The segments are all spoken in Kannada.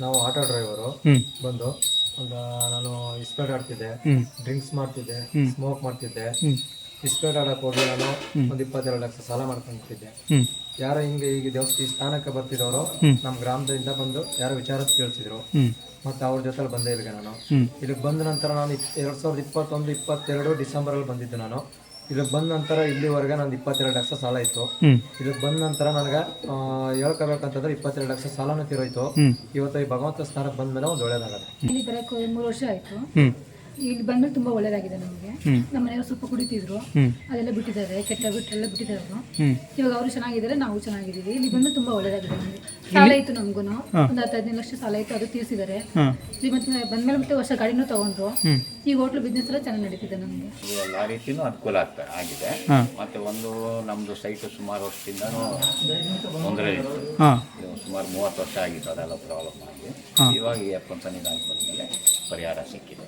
ನಾವು ಆಟೋ ಡ್ರೈವರು ಬಂದು ಒಂದು ನಾನು ಇಸ್ಪೇಟ್ ಆಡ್ತಿದ್ದೆ ಡ್ರಿಂಕ್ಸ್ ಮಾಡ್ತಿದ್ದೆ ಸ್ಮೋಕ್ ಮಾಡ್ತಿದ್ದೆ. ಇಸ್ಪೇಟ್ ಆಡಕ್ಕೆ ಹೋಗಿ ನಾನು ಒಂದು ಇಪ್ಪತ್ತೆರಡು ಲಕ್ಷ ಸಾಲ ಮಾಡ್ಕೊಂತಿದ್ದೆ ಯಾರ ಹಿಂಗೆ ಈಗ ದೇವಸ್ಥಾನ ಈ ಸ್ಥಾನಕ್ಕೆ ಬರ್ತಿದ್ದವರು ನಮ್ಮ ಗ್ರಾಮದಿಂದ ಬಂದು ಯಾರೋ ವಿಚಾರ ಕೇಳಿಸಿದ್ರು ಮತ್ತೆ ಅವ್ರ ಜೊತೆ ಬಂದೆ ಇಲ್ಲಿಗೆ ನಾನು. ಇಲ್ಲಿಗೆ ಬಂದ ನಂತರ ನಾನು ಎರಡ್ ಸಾವಿರದ ಇಪ್ಪತ್ತೊಂದು ಇಪ್ಪತ್ತೆರಡು ಡಿಸೆಂಬರಲ್ಲಿ ಬಂದಿದ್ದೆ ನಾನು. ಇಲ್ಲಿಗೆ ಬಂದ ನಂತರ ಇಲ್ಲಿವರೆಗೆ ನಂದು ಇಪ್ಪತ್ತೆರಡು ಲಕ್ಷ ಸಾಲ ಇತ್ತು. ಇದಕ್ಕೆ ಬಂದ ನಂತರ ನನಗೆ ಹೇಳ್ಕೋಬೇಕಂತಂದ್ರೆ ಇಪ್ಪತ್ತೆರಡು ಲಕ್ಷ ಸಾಲನೂ ತೀರೋಯ್ತು. ಇವತ್ತು ಈ ಭಗವಂತ ಸ್ಥಾನಕ್ಕೆ ಬಂದ ಮೇಲೆ ಒಂದು ಒಳ್ಳೇದಾಗತ್ತೆ. ಇಲ್ಲಿ ಬರೋಕ್ಕೆ ಮೂರು ವರ್ಷ ಆಯ್ತು. ಇಲ್ಲಿ ಬಂದ್ಮೇಲೆ ತುಂಬಾ ಒಳ್ಳೇದಾಗಿದೆ ನಮಗೆ. ನಮ್ಮ ಮನೆಯವರು ಸ್ವಲ್ಪ ಕುಡಿತಿದ್ರು. ಅದೆಲ್ಲ ಬಿಟ್ಟಿದ್ದಾರೆ ಕೆಟ್ಟ ಬಿಟ್ಟೆಲ್ಲ ಬಿಟ್ಟಿದ್ದಾರೆ ಇವಾಗ ಅವರು ಚೆನ್ನಾಗಿದ್ದಾರೆ ನಾವು ಚೆನ್ನಾಗಿದ್ದೀವಿ. ಇಲ್ಲಿ ಬಂದ್ಮೇಲೆ ತುಂಬಾ ಒಳ್ಳೇದಾಗಿದೆ ನಮಗೆ. ಸಾಲ ಇತ್ತು ನಮಗೂ ಒಂದು ಹತ್ತೈದು ಹದಿನೈದು ಲಕ್ಷ ಸಾಲ ಇತ್ತು ಅದು ತೀರಿಸಿದ್ದಾರೆ ಮತ್ತೆ ಬಂದ್ಮೇಲೆ ಮತ್ತೆ ವರ್ಷ ಗಾಡಿನೂ ತಗೊಂಡ್ರು. ಈ ಈಗ ಹೋಟ್ಲು ಬಿಸ್ನೆಸ್ ಎಲ್ಲ ಚೆನ್ನಾಗಿ ನಡೀತಿದೆ ನಮಗೆ. ಎಲ್ಲ ರೀತಿಯೂ ಅನುಕೂಲ ಆಗ್ತಾ ಆಗಿದೆ. ಮತ್ತೆ ಒಂದು ನಮ್ದು ಸೈಟ್ ಸುಮಾರು ವರ್ಷದಿಂದ ತೊಂದರೆ ಇತ್ತು. ಸುಮಾರು ಮೂವತ್ತು ವರ್ಷ ಆಗಿತ್ತು ಅದೆಲ್ಲ ಪ್ರಾಬ್ಲಮ್ ಆಗಿ. ಇವಾಗ ಈ ಅಪ್ಪನ ಸನ್ನಿಧಾನ ಬಂದಮೇಲೆ ಪರಿಹಾರ ಸಿಕ್ಕಿದೆ.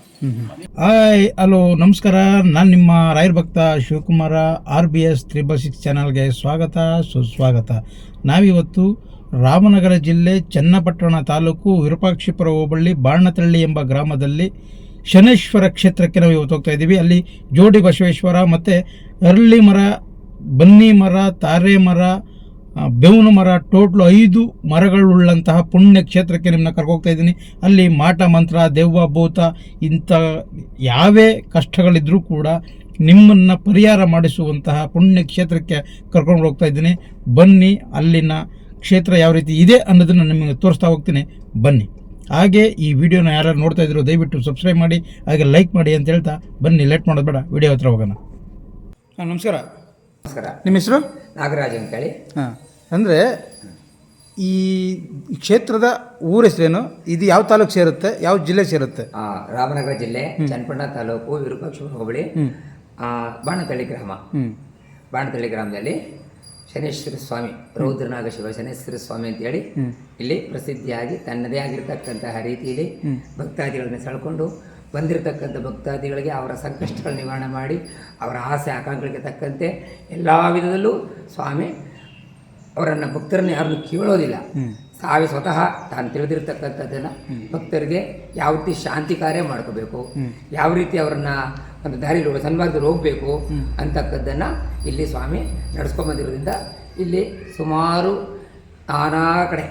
ಹಾಯ್ ಹಲೋ ನಮಸ್ಕಾರ. ನಾನು ನಿಮ್ಮ ರಾಯರ್ ಭಕ್ತ Shivakumara R B S triple six ಚಾನಲ್ಗೆ ಸ್ವಾಗತ ಸುಸ್ವಾಗತ. ನಾವಿವತ್ತು ರಾಮನಗರ ಜಿಲ್ಲೆ ಚನ್ನಪಟ್ಟಣ ತಾಲೂಕು ವಿರೂಪಾಕ್ಷಿಪುರ ಹೋಬಳ್ಳಿ ಬಾಣತಳ್ಳಿ ಎಂಬ ಗ್ರಾಮದಲ್ಲಿ ಶನೇಶ್ವರ ಕ್ಷೇತ್ರಕ್ಕೆ ನಾವು ಇವತ್ತು ಹೋಗ್ತಾ ಇದ್ದೀವಿ. ಅಲ್ಲಿ ಜೋಡಿ ಬಸವೇಶ್ವರ ಮತ್ತು ಅರಳಿ ಮರ, ಬನ್ನಿ ಮರ, ತಾರೆ ಮರ ಬೇವಿನ ಮರ, ಟೋಟ್ಲು ಐದು ಮರಗಳುಳ್ಳಂತಹ ಪುಣ್ಯ ಕ್ಷೇತ್ರಕ್ಕೆ ನಿಮ್ಮನ್ನ ಕರ್ಕೋಗ್ತಾ ಇದ್ದೀನಿ. ಅಲ್ಲಿ ಮಾಟ ಮಂತ್ರ, ದೆವ್ವ ಭೂತ ಇಂಥ ಯಾವೇ ಕಷ್ಟಗಳಿದ್ರೂ ಕೂಡ ನಿಮ್ಮನ್ನು ಪರಿಹಾರ ಮಾಡಿಸುವಂತಹ ಪುಣ್ಯ ಕ್ಷೇತ್ರಕ್ಕೆ ಕರ್ಕೊಂಡು ಹೋಗ್ತಾ ಇದ್ದೀನಿ. ಬನ್ನಿ, ಅಲ್ಲಿನ ಕ್ಷೇತ್ರ ಯಾವ ರೀತಿ ಇದೆ ಅನ್ನೋದನ್ನು ನಿಮಗೆ ತೋರಿಸ್ತಾ ಹೋಗ್ತೀನಿ. ಬನ್ನಿ. ಹಾಗೆ ಈ ವಿಡಿಯೋನ ಯಾರು ನೋಡ್ತಾ ಇದ್ರು ದಯವಿಟ್ಟು ಸಬ್ಸ್ಕ್ರೈಬ್ ಮಾಡಿ ಹಾಗೆ ಲೈಕ್ ಮಾಡಿ ಅಂತ ಹೇಳ್ತಾ ಬನ್ನಿ. ಲೇಟ್ ಮಾಡೋದು ಬೇಡ. ವಿಡಿಯೋ ಹತ್ರ ಹೋಗೋಣ. ಹಾಂ ನಮಸ್ಕಾರ. ನಮಸ್ಕಾರ. ನಿಮ್ಮ ಹೆಸರು? ನಾಗರಾಜ್ ಅಂತೇಳಿ. ಹಾಂ. ಅಂದರೆ ಈ ಕ್ಷೇತ್ರದ ಊರ ಹೆಸರೇನು? ಇದು ಯಾವ ತಾಲೂಕು ಸೇರುತ್ತೆ? ಯಾವ ಜಿಲ್ಲೆ ಸೇರುತ್ತೆ? ರಾಮನಗರ ಜಿಲ್ಲೆ ಚನ್ನಪಣ್ಣ ತಾಲೂಕು ವಿರೂಪಾಕ್ಷ ಹೋಬಳಿ ಬಾಣತಳ್ಳಿ ಗ್ರಾಮ. ಬಾಣತಳ್ಳಿ ಗ್ರಾಮದಲ್ಲಿ ಶನೇಶ್ವರ ಸ್ವಾಮಿ ರೌದ್ರನಾಗ ಶಿವ ಶನೇಶ್ವರ ಸ್ವಾಮಿ ಅಂತೇಳಿ ಇಲ್ಲಿ ಪ್ರಸಿದ್ಧಿಯಾಗಿ ತನ್ನದೇ ಆಗಿರ್ತಕ್ಕಂತಹ ರೀತಿಯಲ್ಲಿ ಭಕ್ತಾದಿಗಳನ್ನ ಸೆಳ್ಕೊಂಡು ಬಂದಿರತಕ್ಕಂಥ ಭಕ್ತಾದಿಗಳಿಗೆ ಅವರ ಸಂಕಷ್ಟಗಳ ನಿವಾರಣೆ ಮಾಡಿ ಅವರ ಆಸೆ ಆಕಾಂಕ್ಷೆಗಳಿಗೆ ತಕ್ಕಂತೆ ಎಲ್ಲ ವಿಧದಲ್ಲೂ ಸ್ವಾಮಿ ಅವರನ್ನು ಭಕ್ತರನ್ನು ಯಾರನ್ನು ಕೇಳೋದಿಲ್ಲ. ತಾವೇ ಸ್ವತಃ ತಾನು ತಿಳಿದಿರ್ತಕ್ಕಂಥದ್ದನ್ನು ಭಕ್ತರಿಗೆ ಯಾವ ರೀತಿ ಶಾಂತಿ ಕಾರ್ಯ ಮಾಡ್ಕೋಬೇಕು ಯಾವ ರೀತಿ ಅವರನ್ನ ಒಂದು ದಾರಿಲಿ ಸನ್ಮಾರ್ಗದಲ್ಲಿ ಹೋಗಬೇಕು ಅಂತಕ್ಕದ್ದನ್ನು ಇಲ್ಲಿ ಸ್ವಾಮಿ ನಡೆಸ್ಕೊಂಬಂದಿರೋದ್ರಿಂದ ಇಲ್ಲಿ ಸುಮಾರು ನಾನಾ ಕಡೆ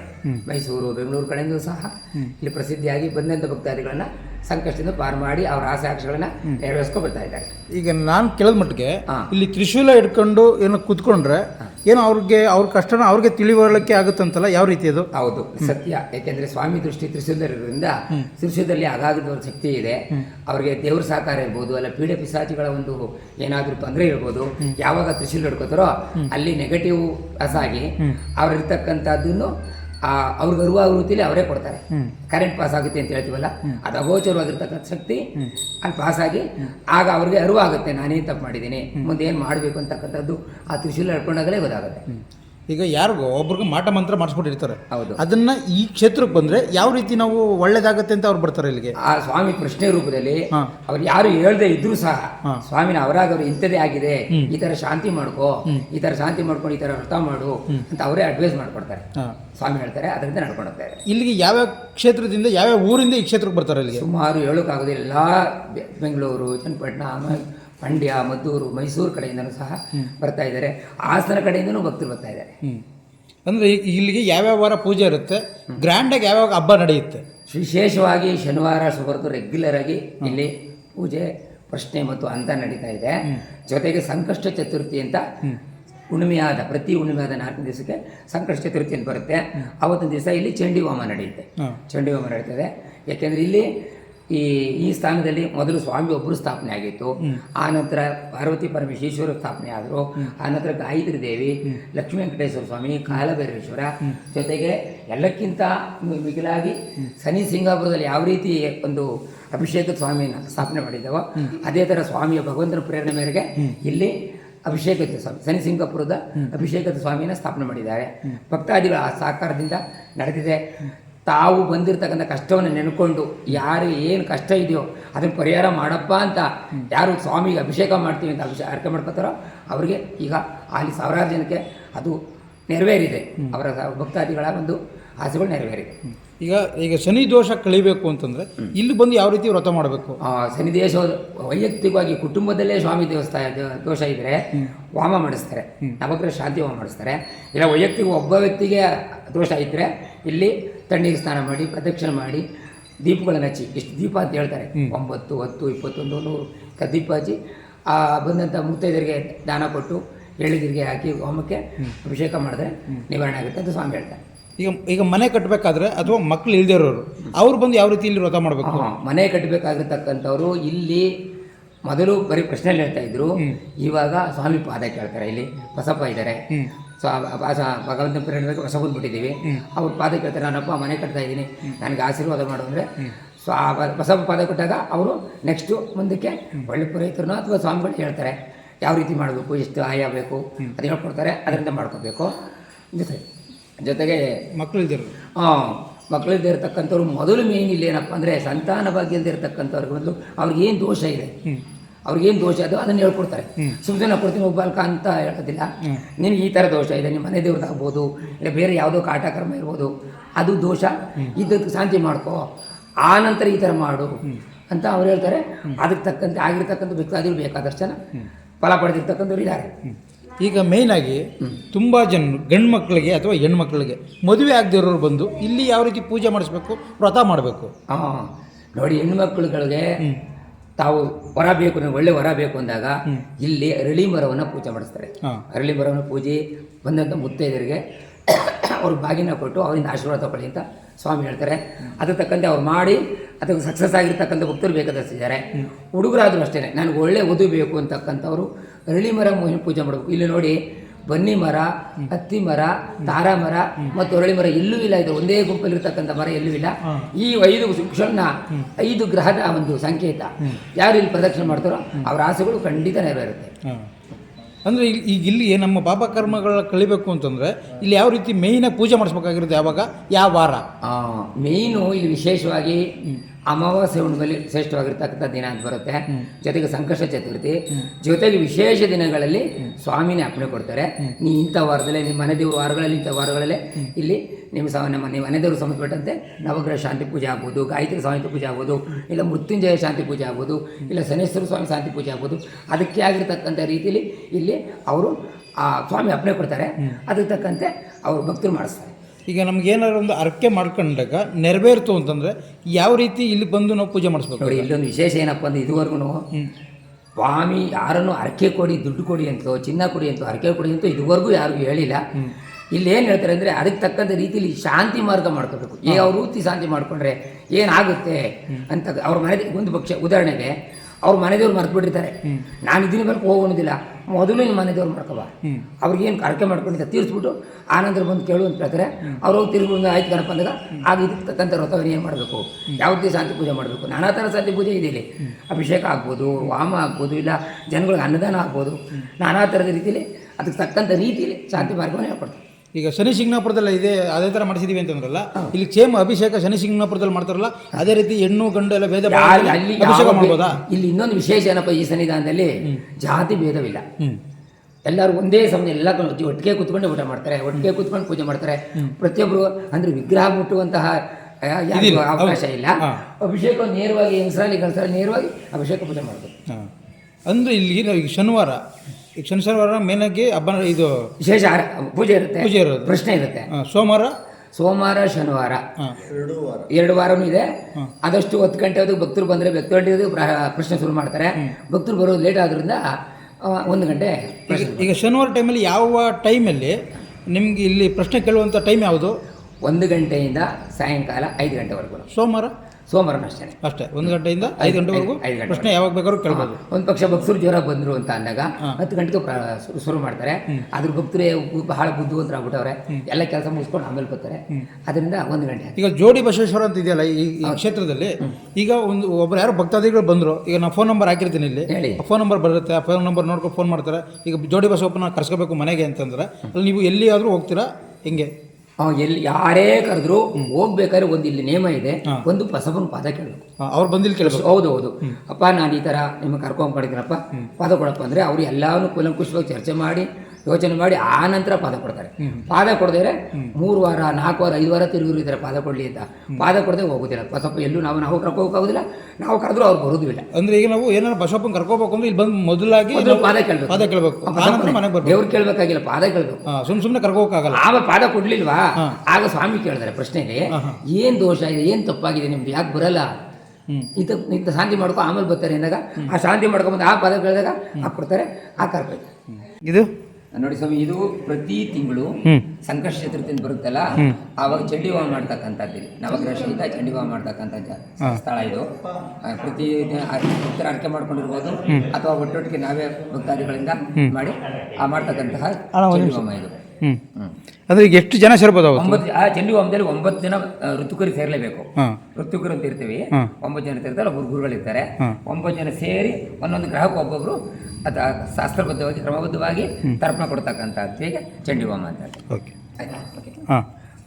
ಮೈಸೂರು ಬೆಂಗಳೂರು ಕಡೆಯಿಂದ ಸಹ ಇಲ್ಲಿ ಪ್ರಸಿದ್ಧಿಯಾಗಿ ಬಂದಂಥ ಭಕ್ತಾದಿಗಳನ್ನ ಸಂಕಷ್ಟದಿಂದ ಪಾರ್ ಮಾಡಿ ಅವ್ರ ಆಸೆ ಆಕ್ಷಗಳನ್ನ ನೆರವೇರಿಸ್ಕೊಂಡು ಬರ್ತಾ ಇದ್ದಾರೆ. ಈಗ ನಾನು ಕೇಳಿದ ಮಟ್ಟಿಗೆ. ಇಲ್ಲಿ ತ್ರಿಶೂಲ ಹಿಡ್ಕೊಂಡು ಏನೋ ಕುತ್ಕೊಂಡ್ರೆ ಏನೋ ಅವ್ರಿಗೆ ಅವ್ರ ಕಷ್ಟನ ಅವ್ರಿಗೆ ತಿಳಿವರಲಿಕ್ಕೆ ಆಗುತ್ತಂತಲ್ಲ ಯಾವ ರೀತಿ ಅದು? ಹೌದು ಸತ್ಯ. ಯಾಕೆಂದ್ರೆ ಸ್ವಾಮಿ ದೃಷ್ಟಿ ತ್ರಿಶೂಲರಿಂದ ತ್ರಿಶೂಲದಲ್ಲಿ ಅದಾಗದ ಒಂದು ಶಕ್ತಿ ಇದೆ. ಅವರಿಗೆ ದೇವ್ರ ಸಹಕಾರ ಇರ್ಬೋದು ಅಲ್ಲ ಪೀಡೆ ಪಿಸಾಚಿಗಳ ಒಂದು ಏನಾದರೂ ತೊಂದರೆ ಇರ್ಬೋದು ಯಾವಾಗ ತ್ರಿಶೂಲ ಹಿಡ್ಕೋತಾರೋ ಅಲ್ಲಿ ನೆಗೆಟಿವ್ ಅಸಾಗಿ ಅವ್ರಿರ್ತಕ್ಕಂಥದ್ದನ್ನು ಆ ಅವ್ರಿಗೆ ಅರಿವಾಗುವ ರೀತಿಯಲ್ಲಿ ಅವರೇ ಕೊಡ್ತಾರೆ. ಕರೆಂಟ್ ಪಾಸ್ ಆಗುತ್ತೆ ಅಂತ ಹೇಳ್ತೀವಲ್ಲ? ಅದು ಅಗೋಚರವಾಗಿರ್ತಕ್ಕಂಥ ಶಕ್ತಿ ಅಲ್ಲಿ ಪಾಸ್ ಆಗಿ ಆಗ ಅವ್ರಿಗೆ ಅರಿವಾಗುತ್ತೆ ನಾನೇನು ತಪ್ಪು ಮಾಡಿದ್ದೀನಿ? ಮುಂದೆ ಏನು ಮಾಡಬೇಕು ಅಂತಕ್ಕಂಥದ್ದು ಆ ತ್ರಿಶೂಲ ಹಿಡ್ಕೊಂಡಾಗಲೇ ಗೊತ್ತಾಗುತ್ತೆ. ಈಗ ಯಾರಿಗೋ ಒಬ್ರಿಗೆ ಮಾಟ ಮಂತ್ರ ಮಾಡಿಸ್ಬಿಟ್ಟಿರ್ತಾರೆ ಹೌದು. ಅದನ್ನ ಈ ಕ್ಷೇತ್ರಕ್ಕೆ ಬಂದ್ರೆ ಯಾವ ರೀತಿ ನಾವು ಒಳ್ಳೇದಾಗತ್ತೆ ಅಂತ ಅವ್ರು ಬರ್ತಾರೆ ಇಲ್ಲಿಗೆ? ಆ ಸ್ವಾಮಿ ಪ್ರಶ್ನೆ ರೂಪದಲ್ಲಿ. ಅವ್ರು ಯಾರು ಹೇಳ್ದೆ ಇದ್ರು ಸಹ. ಸ್ವಾಮಿನ ಅವರಾಗ ಅವ್ರು ಇಂಥದೇ ಆಗಿದೆ ಈ ತರ ಶಾಂತಿ ಮಾಡ್ಕೊ ಈ ತರ ಶಾಂತಿ ಮಾಡ್ಕೊಂಡು ಈ ತರ ಅರ್ಥ ಮಾಡು ಅಂತ ಅವರೇ ಅಡ್ವೈಸ್ ಮಾಡ್ಕೊಡ್ತಾರೆ. ಸ್ವಾಮಿ ಹೇಳ್ತಾರೆ ಅದರಿಂದ ನಡ್ಕೊಂಡೋಗ್ತಾರೆ ಇಲ್ಲಿಗೆ ಯಾವ ಕ್ಷೇತ್ರದಿಂದ ಯಾವ್ಯಾವ ಊರಿಂದ ಈ ಕ್ಷೇತ್ರಕ್ಕೆ ಬರ್ತಾರೆ ಇಲ್ಲಿಗೆ? ಸುಮಾರು ಹೇಳೋಕ್ಕಾಗೋದಿಲ್ಲ. ಬೆಂಗಳೂರು ಚನ್ನಪಟ್ಟಣ ಮ- ಮಂಡ್ಯ ಮದ್ದೂರು ಮೈಸೂರು ಕಡೆಯಿಂದನೂ ಸಹ ಬರ್ತಾ ಇದ್ದಾರೆ. ಹಾಸನ ಕಡೆಯಿಂದನೂ ಭಕ್ತರು ಬರ್ತಾ ಇದ್ದಾರೆ. ಅಂದರೆ ಇಲ್ಲಿಗೆ ಯಾವ್ಯಾವ ವಾರ ಪೂಜೆ ಇರುತ್ತೆ? ಗ್ರ್ಯಾಂಡಾಗಿ ಯಾವ್ಯಾವ ಹಬ್ಬ ನಡೆಯುತ್ತೆ? ವಿಶೇಷವಾಗಿ ಶನಿವಾರ ಸುಬರ್ದು ರೆಗ್ಯುಲರ್ ಆಗಿ ಇಲ್ಲಿ ಪೂಜೆ ಪ್ರಶ್ನೆ ಮತ್ತು ಅಂತ ನಡೀತಾ ಇದೆ. ಜೊತೆಗೆ ಸಂಕಷ್ಟ ಚತುರ್ಥಿ ಅಂತ ಹುಣ್ಣಿಮೆಯಾದ ಪ್ರತಿ ಹುಣ್ಣಿಮೆಯಾದ ನಾಲ್ಕು ದಿವಸಕ್ಕೆ ಸಂಕಷ್ಟ ಚತುರ್ಥಿ ಅಂತ ಬರುತ್ತೆ ಆವತ್ತಿನ ದಿವಸ ಇಲ್ಲಿ ಚಂಡಿ ಹೋಮ ನಡೆಯುತ್ತೆ. ಚಂಡಿ ಹೋಮ ನಡೀತದೆ. ಯಾಕೆಂದ್ರೆ ಇಲ್ಲಿ ಈ ಈ ಸ್ಥಾನದಲ್ಲಿ ಮೊದಲು ಸ್ವಾಮಿ ಒಬ್ಬರು ಸ್ಥಾಪನೆ ಆಗಿತ್ತು. ಆ ನಂತರ ಪಾರ್ವತಿ ಪರಮೇಶ್ವರ ಸ್ಥಾಪನೆ ಆದರು. ಆ ನಂತರ ಗಾಯತ್ರಿ ದೇವಿ ಲಕ್ಷ್ಮೀ ವೆಂಕಟೇಶ್ವರ ಸ್ವಾಮಿ ಕಾಲಭೈರೇಶ್ವರ ಜೊತೆಗೆ ಎಲ್ಲಕ್ಕಿಂತ ಮಿಗಿಲಾಗಿ ಸನಿ ಸಿಂಗಾಪುರದಲ್ಲಿ ಯಾವ ರೀತಿ ಒಂದು ಅಭಿಷೇಕ ಸ್ವಾಮಿನ ಸ್ಥಾಪನೆ ಮಾಡಿದ್ದಾವೋ ಅದೇ ಥರ ಸ್ವಾಮಿಯ ಭಗವಂತನ ಪ್ರೇರಣೆ ಮೇರೆಗೆ ಇಲ್ಲಿ ಅಭಿಷೇಕದ ಸ್ವಾಮಿ ಸನಿ ಸಿಂಗಾಪುರದ ಅಭಿಷೇಕದ ಸ್ವಾಮಿಯನ್ನು ಸ್ಥಾಪನೆ ಮಾಡಿದ್ದಾರೆ. ಭಕ್ತಾದಿಗಳ ಆ ಸಹಕಾರದಿಂದ ನಡೆದಿದೆ. ತಾವು ಬಂದಿರತಕ್ಕಂಥ ಕಷ್ಟವನ್ನು ನೆನ್ಕೊಂಡು ಯಾರು ಏನು ಕಷ್ಟ ಇದೆಯೋ ಅದನ್ನು ಪರಿಹಾರ ಮಾಡಪ್ಪ ಅಂತ ಯಾರು ಸ್ವಾಮಿಗೆ ಅಭಿಷೇಕ ಮಾಡ್ತೀವಿ ಅಂತ ಅಭಿಷೇಕ ಅರ್ಕೆ ಮಾಡ್ಕೋತಾರೋ ಅವರಿಗೆ ಈಗ ಅಲ್ಲಿ ಸಾವಿರಾರು ಜನಕ್ಕೆ ಅದು ನೆರವೇರಿದೆ. ಅವರ ಭಕ್ತಾದಿಗಳ ಒಂದು ಆಸೆಗಳು ನೆರವೇರಿದೆ. ಈಗ ಈಗ ಶನಿ ದೋಷ ಕಳಿಬೇಕು ಅಂತಂದರೆ ಇಲ್ಲಿ ಬಂದು ಯಾವ ರೀತಿ ವ್ರತ ಮಾಡಬೇಕು? ಶನಿ ದೇಶ ವೈಯಕ್ತಿಕವಾಗಿ ಕುಟುಂಬದಲ್ಲೇ ಸ್ವಾಮಿ ದೇವಸ್ಥಾನ ದೋಷ ಇದ್ದರೆ ವಾಮ ಮಾಡಿಸ್ತಾರೆ. ನವಗ್ರಹ ಶಾಂತಿ ವಾಮ ಮಾಡಿಸ್ತಾರೆ. ಇಲ್ಲ ವೈಯಕ್ತಿಕ ಒಬ್ಬ ವ್ಯಕ್ತಿಗೆ ದೋಷ ಇದ್ದರೆ ಇಲ್ಲಿ ತಣ್ಣೀರು ಸ್ನಾನ ಮಾಡಿ ಪ್ರದಕ್ಷಿಣೆ ಮಾಡಿ ದೀಪಗಳನ್ನು ಹಚ್ಚಿ. ಎಷ್ಟು ದೀಪ ಅಂತ ಹೇಳ್ತಾರೆ. ಒಂಬತ್ತು ಹತ್ತು ಇಪ್ಪತ್ತೊಂದು ನೂರು ದೀಪ ಹಚ್ಚಿ ಆ ಬಂದಂಥ ಮುತ್ತೈದರಿಗೆ ದಾನ ಕೊಟ್ಟು ಎಳ್ಳಿದಿರಿಗೆ ಹಾಕಿ ಹೋಮಕ್ಕೆ ಅಭಿಷೇಕ ಮಾಡಿದ್ರೆ ನಿವಾರಣೆ ಆಗುತ್ತೆ ಅಂತ ಸ್ವಾಮಿ ಹೇಳ್ತಾರೆ. ಈಗ ಈಗ ಮನೆ ಕಟ್ಟಬೇಕಾದ್ರೆ ಅಥವಾ ಮಕ್ಕಳು ಇಲ್ಲದೇ ಇರೋರು ಅವ್ರು ಬಂದು ಯಾವ ರೀತಿ ಇಲ್ಲಿ ವ್ರತ ಮಾಡಬೇಕು? ಮನೆ ಕಟ್ಟಬೇಕಾಗಿರ್ತಕ್ಕಂಥವ್ರು ಇಲ್ಲಿ ಮೊದಲು ಬರೀ ಪ್ರಶ್ನೆ ಹೇಳ್ತಾ ಇದ್ರು. ಇವಾಗ ಸ್ವಾಮಿ ಪಾದ ಕೇಳ್ತಾರೆ ಇಲ್ಲಿ. ಬಸಪ್ಪ ಇದ್ದಾರೆ. ಭಗವಂತನ ಪ್ರೇರಣೆ ಹೊಸ ಬಂದ್ಬಿಟ್ಟಿದ್ದೀವಿ ಅವ್ರ ಪಾದ ಕೇಳ್ತಾರೆ ನಾನಪ್ಪ ಮನೆ ಕಟ್ತಾ ಇದ್ದೀನಿ. ನನಗೆ ಆಶೀರ್ವಾದ ಮಾಡು ಅಂದರೆ ಸೊ ಆ ಹೊಸ ಪಾದ ಕೊಟ್ಟಾಗ ಅವರು ನೆಕ್ಸ್ಟು ಮುಂದಕ್ಕೆ ಒಳ್ಳೆ ಪುರೋಹಿತರನ್ನ ಅಥವಾ ಸ್ವಾಮಿಗಳು ಹೇಳ್ತಾರೆ ಯಾವ ರೀತಿ ಮಾಡಬೇಕು ಎಷ್ಟು ಆಯ ಬೇಕು ಅದು ಹೇಳ್ಕೊಡ್ತಾರೆ ಅದರಿಂದ ಮಾಡ್ಕೋಬೇಕು. ಜೊತೆ ಜೊತೆಗೆ ಮಕ್ಕಳಿದ್ದರು ಹಾಂ ಮಕ್ಕಳಿದ್ದೇ ಇರತಕ್ಕಂಥವ್ರು ಮೊದಲು ಮೇನ್ ಇಲ್ಲ ಏನಪ್ಪ ಅಂದರೆ ಸಂತಾನ ಭಾಗ್ಯ ಇಲ್ಲದೆ ಇರತಕ್ಕಂಥವ್ರಿಗೆ ಮೊದಲು ಅವ್ರಿಗೇನು ದೋಷ ಇದೆ? ಅವ್ರಿಗೇನು ದೋಷ ಅದು ಅದನ್ನು ಹೇಳ್ಕೊಡ್ತಾರೆ. ಸುಮ್ಮನೆ ಕೊಡ್ತೀನಿ ಒಬ್ಬ ಅಲ್ಕ ಅಂತ ಹೇಳೋದಿಲ್ಲ ನಿನಗೆ ಈ ಥರ ದೋಷ ಇದೆ ನಿಮ್ಮ ಮನೆ ದೇವ್ರದ್ದಾಗ್ಬೋದು ಇಲ್ಲ ಬೇರೆ ಯಾವುದೋ ಕಾಟಕರ್ಮ ಇರ್ಬೋದು ಅದು ದೋಷ. ಇದ್ದಕ್ಕೆ ಶಾಂತಿ ಮಾಡ್ಕೋ. ಆ ನಂತರ ಈ ಥರ ಮಾಡು ಅಂತ ಅವ್ರು ಹೇಳ್ತಾರೆ. ಅದಕ್ಕೆ ತಕ್ಕಂತೆ ಆಗಿರ್ತಕ್ಕಂಥ ಭಕ್ತಾದಿಗಳು ಬೇಕಾದಷ್ಟು ಜನ ಫಲ ಪಡೆದಿರ್ತಕ್ಕಂಥವ್ರು ಇದ್ದಾರೆ ಈಗ ಮೇಯ್ನಾಗಿ ಆಗಿ ತುಂಬಾ ಜನ ಗಂಡು ಮಕ್ಕಳಿಗೆ ಅಥವಾ ಹೆಣ್ಮಕ್ಳಿಗೆ ಮದುವೆ ಆಗದಿರೋರು ಬಂದು ಇಲ್ಲಿ ಯಾವ ರೀತಿ ಪೂಜೆ ಮಾಡಿಸ್ಬೇಕು ವ್ರತ ಮಾಡಬೇಕು? ಹಾಂ. ನೋಡಿ ಹೆಣ್ಮಕ್ಳುಗಳಿಗೆ ತಾವು ವರ ಬೇಕು ನನಗೆ ಒಳ್ಳೆ ವರ ಬೇಕು ಅಂದಾಗ ಇಲ್ಲಿ ಅರಳಿ ಮರವನ್ನು ಪೂಜೆ ಮಾಡಿಸ್ತಾರೆ. ಅರಳಿ ಮರವನ್ನು ಪೂಜೆ ಬಂದಂಥ ಮುತ್ತೈದರಿಗೆ ಅವ್ರ ಬಾಗಿನ ಕೊಟ್ಟು ಅವರಿಂದ ಆಶೀರ್ವಾದ ತಗೊಳ್ಳಿ ಅಂತ ಸ್ವಾಮಿ ಹೇಳ್ತಾರೆ. ಅದಕ್ಕೆ ತಕ್ಕಂತೆ ಅವ್ರು ಮಾಡಿ ಅದಕ್ಕೆ ಸಕ್ಸಸ್ ಆಗಿರ್ತಕ್ಕಂಥ ಭಕ್ತರು ಬೇಕಾದಷ್ಟಿದ್ದಾರೆ ಹುಡುಗರಾದರೂ ಅಷ್ಟೇ ನನಗೆ ಒಳ್ಳೆ ಓದು ಬೇಕು ಅಂತಕ್ಕಂಥವ್ರು ಅರಳಿ ಮರ ಮೋಹಿನ ಪೂಜೆ ಮಾಡಬೇಕು. ಇಲ್ಲಿ ನೋಡಿ ಬನ್ನಿ ಮರ ಹತ್ತಿ ಮರ ತಾರ ಮರ ಮತ್ತು ಹೊರಳಿ ಮರ ಎಲ್ಲೂ ಇಲ್ಲ. ಇದು ಒಂದೇ ಗುಂಪಲ್ಲಿರ್ತಕ್ಕಂಥ ಮರ ಎಲ್ಲೂ ಇಲ್ಲ. ಈ ಐದು ಕ್ಷಣ ಐದು ಗ್ರಹದ ಒಂದು ಸಂಕೇತ. ಯಾರು ಇಲ್ಲಿ ಪ್ರದಕ್ಷಿಣೆ ಮಾಡ್ತಾರೋ ಅವರ ಆಸೆಗಳು ಖಂಡಿತ ನೆರವೇರುತ್ತೆ. ಅಂದರೆ ಈಗ ಇಲ್ಲಿ ನಮ್ಮ ಪಾಪ ಕರ್ಮಗಳ ಕಳಿಬೇಕು ಅಂತಂದರೆ ಇಲ್ಲಿ ಯಾವ ರೀತಿ ಮೇಯ್ನಾಗಿ ಪೂಜೆ ಮಾಡಿಸ್ಬೇಕಾಗಿರೋದು ಯಾವಾಗ? ಯಾವ ವಾರ? ಮೇಯ್ನು ಇಲ್ಲಿ ವಿಶೇಷವಾಗಿ ಅಮಾವಾಸ್ಯೆ ಹುಣ್ಣಿಮೆಯಲ್ಲಿ ಶ್ರೇಷ್ಠವಾಗಿರ್ತಕ್ಕಂಥ ದಿನ ಅಂತ ಬರುತ್ತೆ. ಜೊತೆಗೆ ಸಂಕಷ್ಟ ಚತುರ್ಥಿ. ಜೊತೆಗೆ ವಿಶೇಷ ದಿನಗಳಲ್ಲಿ ಸ್ವಾಮಿನೇ ಅಪ್ಪಣೆ ಕೊಡ್ತಾರೆ. ನೀ ಇಂಥ ವಾರದಲ್ಲೇ ನಿಮ್ಮ ಮನೆ ದೇವ್ರ ವಾರಗಳಲ್ಲಿ ಇಂಥ ವಾರಗಳಲ್ಲೇ ಇಲ್ಲಿ ನಿಮ್ಮ ಸ ನಮ್ಮ ನಿಮ್ಮ ಮನೆ ದೇವರು ಸಂಬಂಧಪಟ್ಟಂತೆ ನವಗ್ರಹ ಶಾಂತಿ ಪೂಜೆ ಆಗ್ಬೋದು ಗಾಯತ್ರಿ ಸ್ವಾಮಿ ಪೂಜೆ ಆಗ್ಬೋದು ಇಲ್ಲ ಮೃತ್ಯುಂಜಯ ಶಾಂತಿ ಪೂಜೆ ಆಗ್ಬೋದು ಇಲ್ಲ ಶನೇಶ್ವರ ಸ್ವಾಮಿ ಶಾಂತಿ ಪೂಜೆ ಆಗ್ಬೋದು. ಅದಕ್ಕೆ ಆಗಿರ್ತಕ್ಕಂಥ ರೀತಿಯಲ್ಲಿ ಇಲ್ಲಿ ಅವರು ಆ ಸ್ವಾಮಿ ಅಪ್ಪಣೆ ಕೊಡ್ತಾರೆ. ಅದಕ್ಕೆ ತಕ್ಕಂತೆ ಅವರು ಭಕ್ತರು ಮಾಡಿಸ್ತಾರೆ. ಈಗ ನಮ್ಗೆ ಏನಾದ್ರು ಒಂದು ಅರ್ಕೆ ಮಾಡ್ಕೊಂಡಾಗ ನೆರವೇರ್ತು ಅಂತಂದರೆ ಯಾವ ರೀತಿ ಇಲ್ಲಿ ಬಂದು ನಾವು ಪೂಜೆ ಮಾಡಿಸ್ಬೇಕು ನೋಡಿ ಇಲ್ಲೊಂದು ವಿಶೇಷ ಏನಪ್ಪ ಅಂದ್ರೆ ಇದುವರೆಗೂ ಸ್ವಾಮಿ ಯಾರನ್ನು ಅರಕೆ ಕೊಡಿ ದುಡ್ಡು ಕೊಡಿ ಅಂತೋ ಚಿನ್ನ ಕೊಡಿ ಅಂತೋ ಅರಕೆ ಕೊಡಿ ಅಂತೋ ಇದುವರೆಗೂ ಯಾರಿಗೂ ಹೇಳಿಲ್ಲ. ಇಲ್ಲಿ ಏನು ಹೇಳ್ತಾರೆ ಅಂದರೆ ಅದಕ್ಕೆ ತಕ್ಕಂಥ ರೀತಿಯಲ್ಲಿ ಶಾಂತಿ ಮಾರ್ಗ ಮಾಡ್ಕೋಬೇಕು. ಈ ಅವ್ರ ವೃತ್ತಿ ಶಾಂತಿ ಮಾಡ್ಕೊಂಡ್ರೆ ಏನಾಗುತ್ತೆ ಅಂತ ಅವ್ರ ಮನೆ ಒಂದು ಪಕ್ಷ ಉದಾಹರಣೆಗೆ ಅವ್ರ ಮನೆದೇವ್ರು ಮರ್ತು ಬಿಟ್ಟಿರ್ತಾರೆ ನಾನು ಇದನ್ನ ಮೇಲೆ ಹೋಗೋದಿಲ್ಲ ಮೊದಲು ನಿಮ್ಮ ಮನೆದೇವ್ರು ಅವ್ರಿಗೆ ಏನು ಅರಕೆ ಮಾಡ್ಕೊಂಡಿದ್ದ ತೀರಿಸ್ಬಿಟ್ಟು ಆನಂತರ ಬಂದು ಕೇಳು ಅಂತ ಹೇಳ್ತಾರೆ. ಅವ್ರು ಹೋಗಿ ತಿರುಗಿ ಆಯ್ತು ಗಣಪ ಅಂದಾಗ ಆಗ ಇದಕ್ಕೆ ತಕ್ಕಂಥ ವ್ರತವನ್ನು ಏನು ಮಾಡಬೇಕು. ಯಾವುದೇ ರೀತಿ ಶಾಂತಿ ಪೂಜೆ ಮಾಡಬೇಕು? ನಾನಾ ಥರ ಶಾಂತಿ ಪೂಜೆ ಇದೆ ಇಲ್ಲಿ. ಅಭಿಷೇಕ ಆಗ್ಬೋದು ವಾಮ ಆಗ್ಬೋದು ಇಲ್ಲ ಜನಗಳಿಗೆ ಅನ್ನದಾನ ಆಗ್ಬೋದು. ನಾನಾ ಥರದ ರೀತಿಯಲ್ಲಿ ಅದಕ್ಕೆ ತಕ್ಕಂಥ ರೀತಿಯಲ್ಲಿ ಶಾಂತಿ ಮಾರ್ಗವನ್ನು ಹೇಳ್ಕೊಡ್ತಾರೆ. ಈಗ ಶನಿ ಶಿಂಗನಾಪುರದಲ್ಲಿ ಇದೆ ಅದೇ ಥರ ಮಾಡಿಸಿದೀವಿ ಅಂತಂದ್ರಲ್ಲ ಇಲ್ಲಿ ಕ್ಷೇಮ ಅಭಿಷೇಕ ಶನಿ ಶಿಂಗನಾಪುರದಲ್ಲಿ ಮಾಡ್ತಾರಲ್ಲ ಅದೇ ರೀತಿ ಹೆಣ್ಣು ಗಂಡು ಎಲ್ಲ ಭೇದ ಭಾವ ಯಾರು ಇಲ್ಲ. ಅಲ್ಲಿ ಅಭಿಷೇಕ ಮಾಡ್ಬೋದಾ? ಇಲ್ಲಿ ಇನ್ನೊಂದು ವಿಶೇಷ ಏನಪ್ಪ ಈ ಸನ್ನಿಧಾನದಲ್ಲಿ? ಜಾತಿ ಭೇದವಿಲ್ಲ. ಎಲ್ಲರೂ ಒಂದೇ ಸಮಯ ಎಲ್ಲ ಕೊಂಡು- ಒಟ್ಟಿಗೆ ಕೂತ್ಕೊಂಡು ಊಟ ಮಾಡ್ತಾರೆ ಒಟ್ಟಿಗೆ ಕೂತ್ಕೊಂಡು ಪೂಜೆ ಮಾಡ್ತಾರೆ. ಪ್ರತಿಯೊಬ್ಬರು ಅಂದ್ರೆ ವಿಗ್ರಹ ಮುಟ್ಟುವಂತಹ ಆ, ಯಾರಿಗೂ ಇದಿಲ್ಲ. ಅವಕಾಶ ಇಲ್ಲ. ಹಾ. ಅಭಿಷೇಕ ನೇರವಾಗಿ ಹೆಂಗಸರಲ್ಲಿ ಗಂಡಸರಲ್ಲಿ ನೇರವಾಗಿ ಅಭಿಷೇಕ ಪೂಜೆ ಮಾಡ್ತಾರೆ ಹಾಂ. ಅಂದರೆ ಇಲ್ಲಿ ನಾವು ಈಗ ಶನಿವಾರ ಈಗ ಶನಿ ಶನಿವಾರ ಮೇನಾಗಿ ಹಬ್ಬ ಇದು ವಿಶೇಷ ಆರ- ಪೂಜೆ ಇರುತ್ತೆ. ಪೂಜೆ ಇರೋದು. ಪ್ರಶ್ನೆ ಇರುತ್ತೆ. ಆ, ಸೋಮವಾರ? ಸೋಮವಾರ ಶನಿವಾರ. ಎರಡು ವಾರನೂ ಇದೆ. ಆದಷ್ಟು ಹತ್ತು ಗಂಟೆ ಅದು ಭಕ್ತರು ಬಂದರೆ ಭಕ್ತ ಗಂಟೆ ಪ್ರಶ್ನೆ ಶುರು ಮಾಡ್ತಾರೆ. ಭಕ್ತರು ಬರೋದು ಲೇಟ್ ಆದ್ರಿಂದ ಆ, ಒಂದು ಗಂಟೆ ಪ್ರಶ್ನೆ ಈಗ ಶನಿವಾರ ಟೈಮಲ್ಲಿ ಯಾವ ಟೈಮಲ್ಲಿ ನಿಮ್ಗೆ ಇಲ್ಲಿ ಪ್ರಶ್ನೆ ಕೇಳುವಂಥ ಟೈಮ್ ಯಾವುದು? ಒಂದು ಗಂಟೆಯಿಂದ ಸಾಯಂಕಾಲ ಐದು ಗಂಟೆವರೆಗೂ. ಸೋಮವಾರ? ಸೋಮವಾರನೂ ಅಷ್ಟೇ. ಅಷ್ಟೇ ಒಂದು ಗಂಟೆಯಿಂದ ಐದು ಗಂಟೆವರೆಗೂ ಐದು ಗಂಟೆ ಪ್ರಶ್ನೆ ಯಾವಾಗ ಬೇಕಾದ್ರೂ ಕೇಳ್ಬೋದು. ಒಂದು ಪಕ್ಷ ಭಕ್ತರು ಜ್ವರ ಬಂದರು ಅಂತ ಅಂದಾಗ ಹತ್ತು ಗಂಟೆಗೆ ಶುರು- ಮಾಡ್ತಾರೆ. ಅದ್ರ ಭಕ್ತರೇ ಬಹಳ ಬುದ್ಧಿವಂತರಾಗ್ಬಿಟ್ಟವ್ರೆ ಎಲ್ಲ ಕೆಲಸ ಮುಗಿಸ್ಕೊಂಡು ಆಮೇಲೆ ಬರ್ತಾರೆ. ಅದರಿಂದ ಒಂದು ಗಂಟೆ ಈಗ ಜೋಡಿ ಬಸವೇಶ್ವರ ಅಂತ ಇದೆಯಲ್ಲ ಈ ಕ್ಷೇತ್ರದಲ್ಲಿ ಈಗ ಒಂದು ಒಬ್ಬರು ಯಾರು ಭಕ್ತಾದಿಗಳು ಬಂದರು ಈಗ ನಾನು ಫೋನ್ ನಂಬರ್ ಹಾಕಿರ್ತೀನಿ ಇಲ್ಲಿ. ಫೋನ್ ನಂಬರ್ ಬರುತ್ತೆ ಆ ಫೋನ್ ನಂಬರ್ ನೋಡ್ಕೊಂಡು ಫೋನ್ ಮಾಡ್ತಾರೆ. ಈಗ ಜೋಡಿ ಬಸವಪ್ಪನ ಕರ್ಸ್ಕೋಬೇಕು ಮನೆಗೆ ಅಂತಂದ್ರೆ ಅಲ್ಲಿ ನೀವು ಎಲ್ಲಿಯಾದರೂ ಹೋಗ್ತೀರಾ ಹೆಂಗೆ? ಎಲ್ಲಿ ಯಾರೇ ಕರೆದ್ರು ಹೋಗ್ಬೇಕಾದ್ರೆ ಒಂದು ಇಲ್ಲಿ ನೇಮ ಇದೆ ಒಂದು ಬಸವನ ಪಾದ ಕೇಳಬೇಕು ಅವ್ರು ಬಂದಿಲ್ಲ ಕೇಳಬೇಕು. ಹೌದು ಹೌದು ಅಪ್ಪ ನಾನು ಈ ಥರ ನಿಮಗೆ ಕರ್ಕೊಂಡು ಮಾಡಿದ್ದೀನಪ್ಪ ಪಾದ ಕೊಡಪ್ಪ ಅಂದರೆ ಅವ್ರು ಎಲ್ಲಾನು ಕೂಲಂಕುಷವಾಗಿ ಚರ್ಚೆ ಮಾಡಿ ಯೋಚನೆ ಮಾಡಿ ಆ ನಂತರ ಪಾದ ಕೊಡ್ತಾರೆ. ಪಾದ ಕೊಡದೇ ಮೂರು ವಾರ ನಾಲ್ಕು ವಾರ ಐದು ವಾರ ತಿರುಗಿರು ಇದ್ದಾರೆ ಪಾದ ಕೊಡಲಿ ಅಂತ. ಪಾದ ಕೊಡದೆ ಹೋಗೋದಿಲ್ಲ. ಬಸಪ್ಪ ಎಲ್ಲೂ ನಾವು ನಾವು ಕರ್ಕೋಬೇಕಾಗೋದಿಲ್ಲ. ನಾವು ಕರೆದ್ರೂ ಅವ್ರು ಬರೋದಿಲ್ಲ ಅಂದ್ರೆ ಈಗ ನಾವು ಏನಾದ್ರು ಬಸಪ್ಪನ ಕರ್ಕೋಬೇಕು ಅಂದ್ರೆ ಇಲ್ಲಿ ಬಂದು ಮೊದಲಾಗಿ ಪಾದ ಕೇಳಬೇಕು. ಪಾದ ಕೇಳಬೇಕು. ದೇವ್ರು ಕೇಳಬೇಕಾಗಿಲ್ಲ ಪಾದ ಕೇಳಬೇಕು. ಸುಮ್ ಸುಮ್ಮನೆ ಕರ್ಕೋಕ್ಕಾಗಲ್ಲ ಆಗ ಪಾದ ಕೊಡ್ಲಿಲ್ವಾ? ಆಗ ಸ್ವಾಮಿ ಕೇಳಿದಾರೆ ಪ್ರಶ್ನೆಗೆ ಏನ್ ದೋಷ ಇದೆ ಏನ್ ತಪ್ಪಾಗಿದೆ ನಿಮ್ಗೆ ಯಾಕೆ ಬರಲ್ಲ? ಇಂಥ ಇಂಥ ಶಾಂತಿ ಮಾಡ್ಕೊ ಆಮೇಲೆ ಬರ್ತಾರೆ ಎಂದಾಗ ಆ ಶಾಂತಿ ಮಾಡ್ಕೊಂಬಂದು ಆ ಪದ ಕೇಳಿದಾಗ ಆ ಕೊಡ್ತಾರೆ ಆ ಕರ್ಬೇಕು. ಇದು? ನೋಡಿ ಸ್ವಾಮಿ ಇದು ಪ್ರತಿ ತಿಂಗಳು ಸಂಕಷ್ಟ ಚತುರ್ಥಿ ಅಂತ ಬರುತ್ತಲ್ಲ ಆವಾಗ ಚಂಡಿ ಹೋಮ ಮಾಡ್ತಕ್ಕಂಥದ್ದು ನವಗ್ರಹ ಸಹಿತ ಚಂಡಿ ಹೋಮ ಮಾಡ್ತಕ್ಕಂಥ ಸ್ಥಳ ಇದು. ಪ್ರತಿ ಭಕ್ತರ ಅರ್ಕೆ ಮಾಡ್ಕೊಂಡಿರ್ಬೋದು. ಅಥವಾ ಒಟ್ಟೊಟ್ಟಿಗೆ ನಾವೇ ಭಕ್ತಾದಿಗಳಿಂದ ಮಾಡಿ ಆ ಮಾಡ್ತಕ್ಕಂತಹ ಚಂಡಿ ಹೋಮ ಇದು. ಅಂದ್ರೆ ಈಗ ಎಷ್ಟು ಜನ ಸೇರ್ಬೋದು ಅವತ್ತು ಒಂಬತ್ತು ಆ ಚಂಡಿ ಹೋಮದಲ್ಲಿ ಒಂಬತ್ತು ಜನ ಆ, ಋತುಕರು ಸೇರ್ಲೇಬೇಕು. ಹಾಂ. ಋತುಕರು ಅಂತ ಇರ್ತೀವಿ. ಒಂಬತ್ತು ಜನ ಇರ್ತಾರೆ ಒಬ್ಬರು ಗುರುಗಳಿರ್ತಾರೆ. ಒಂಬತ್ತು ಜನ ಸೇರಿ ಒಂದೊಂದು ಗ್ರಹಕ್ಕೆ ಒಬ್ಬೊಬ್ರು ಅಥವಾ ಶಾಸ್ತ್ರಬದ್ಧವಾಗಿ ಕ್ರಮಬದ್ಧವಾಗಿ ತರ್ಪಣ ಕೊಡ್ತಕ್ಕಂಥದ್ದಿಗೆ ಚಂಡಿ ಹೋಮ ಅಂತ ಓಕೆ. ಆಯ್ತಾ? ಓಕೆ. ಹಾಂ.